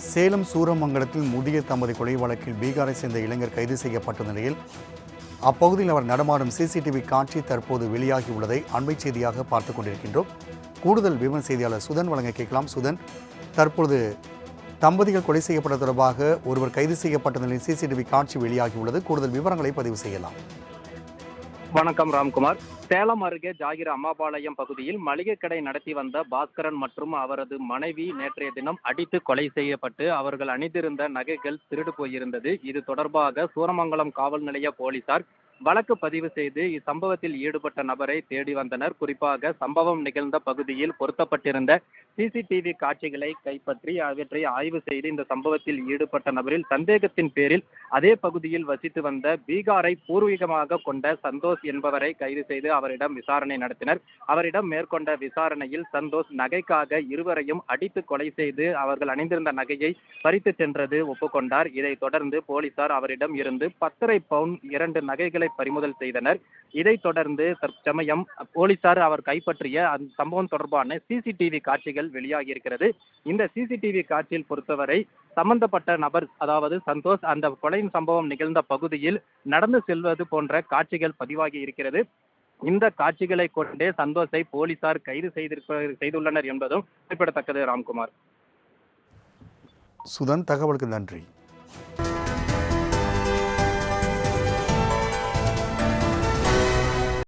சேலம் சூரமங்கலத்தில் முதிய தம்பதி கொலை வழக்கில் பீகாரை சேர்ந்த இளைஞர் கைது செய்யப்பட்ட நிலையில் அப்பகுதியில் அவர் நடமாடும் சிசிடிவி காட்சி தற்போது வெளியாகியுள்ளதை அண்மை செய்தியாக பார்த்துக் கொண்டிருக்கின்றோம். கூடுதல் விவரம் செய்தியாளர் சுதன் வழங்க கேட்கலாம். சுதன் தற்பொழுது தம்பதிகள் கொலை செய்யப்பட்ட தொடர்பாக ஒருவர் கைது செய்யப்பட்ட நிலையில் சிசிடிவி காட்சி வெளியாகியுள்ளது. கூடுதல் விவரங்களை பதிவு செய்யலாம். வணக்கம் ராம்குமார். சேலம் அருகே ஜாகிர் அம்மாபாளையம் பகுதியில் மளிகை கடை நடத்தி வந்த பாஸ்கரன் மற்றும் அவரது மனைவி நேற்றைய தினம் அடித்து கொலை செய்யப்பட்டு அவர்கள் அணிந்திருந்த நகைகள் திருடு போயிருந்தது. இது தொடர்பாக சூரமங்கலம் காவல் நிலைய போலீசார் வழக்கு பதிவு செய்து இச்சம்பவத்தில் ஈடுபட்ட நபரை தேடி வந்தனர். குறிப்பாக சம்பவம் நிகழ்ந்த பகுதியில் பொருத்தப்பட்டிருந்த சிசிடிவி காட்சிகளை கைப்பற்றி அவற்றை ஆய்வு செய்து இந்த சம்பவத்தில் ஈடுபட்ட நபரில் சந்தேகத்தின் பேரில் அதே பகுதியில் வசித்து வந்த பீகாரை பூர்வீகமாக கொண்ட சந்தோஷ் என்பவரை கைது செய்து அவரிடம் விசாரணை நடத்தினர். அவரிடம் மேற்கொண்ட விசாரணையில் சந்தோஷ் நகைக்காக இருவரையும் அடித்து கொலை செய்து அவர்கள் அணிந்திருந்த நகையை பறித்து சென்றது ஒப்புக்கொண்டார். இதைத் தொடர்ந்து போலீசார் அவரிடம் இருந்து பத்தரை பவுன் இரண்டு நகைகளை பறிமுதல் செய்தனர். இதைத் தொடர்ந்து தற்சமயம் போலீசார் அவர் கைப்பற்றிய அந்த சம்பவம் தொடர்பான சிசிடிவி காட்சிகள் வெளியாகியிருக்கிறது இந்த சிசிடிவி காட்சியில் பொறுத்தவரை சம்பந்தப்பட்ட நபர் அதாவது சந்தோஷ் அந்த கொலையின் சம்பவம் நிகழ்ந்த பகுதியில் நடந்து செல்வது போன்ற காட்சிகள் பதிவாகி இருக்கிறது. இந்த காட்சிகளை கொண்டே சந்தோஷை போலீசார் கைது செய்திருக்க செய்துள்ளனர் என்பதும் குறிப்பிடத்தக்கது. ராம்குமார். சுதன் தகவலுக்கு நன்றி.